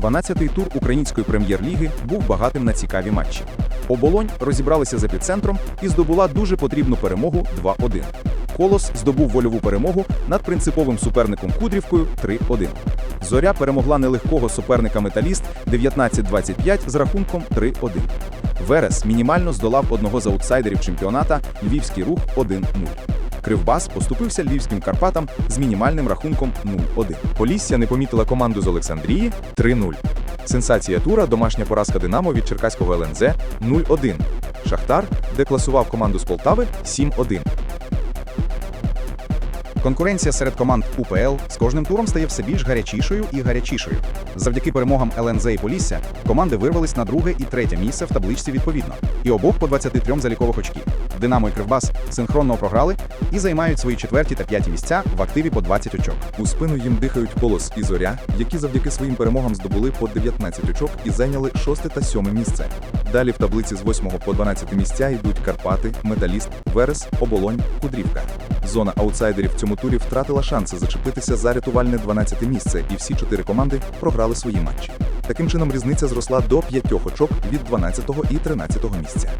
12-й тур української прем'єр-ліги був багатим на цікаві матчі. Оболонь розібралися з епіцентром і здобула дуже потрібну перемогу 2-1. Колос здобув вольову перемогу над принциповим суперником Кудрівкою 3-1. Зоря перемогла нелегкого суперника Металіст 19-25 з рахунком 3-1. Верес мінімально здолав одного з аутсайдерів чемпіоната Львівський рух 1-0. Кривбас поступився львівським Карпатам з мінімальним рахунком 0-1. Полісся не помітила команду з Олександрії 3-0. Сенсація тура домашня поразка Динамо від Черкаського ЛНЗ 0-1. Шахтар де класував команду з Полтави 7-1. Конкуренція серед команд УПЛ з кожним туром стає все більш гарячішою і гарячішою. Завдяки перемогам ЛНЗ і Полісся команди вирвались на друге і третє місце в табличці відповідно, і обох по 23 залікових очків. Динамо і Кривбас синхронно програли і займають свої четверті та п'яті місця в активі по 20 очок. У спину їм дихають Колос і Зоря, які завдяки своїм перемогам здобули по 19 очок і зайняли шосте та сьоме місце. Далі в таблиці з 8 по 12 місця йдуть Карпати, Металіст, Верес, Оболонь, Кудрівка. Зона аутсайдерів в цьому турі втратила шанси зачепитися за рятувальне 12 місце, і всі чотири команди програли свої матчі. Таким чином різниця зросла до п'ятьох очок від 12 і 13 місця.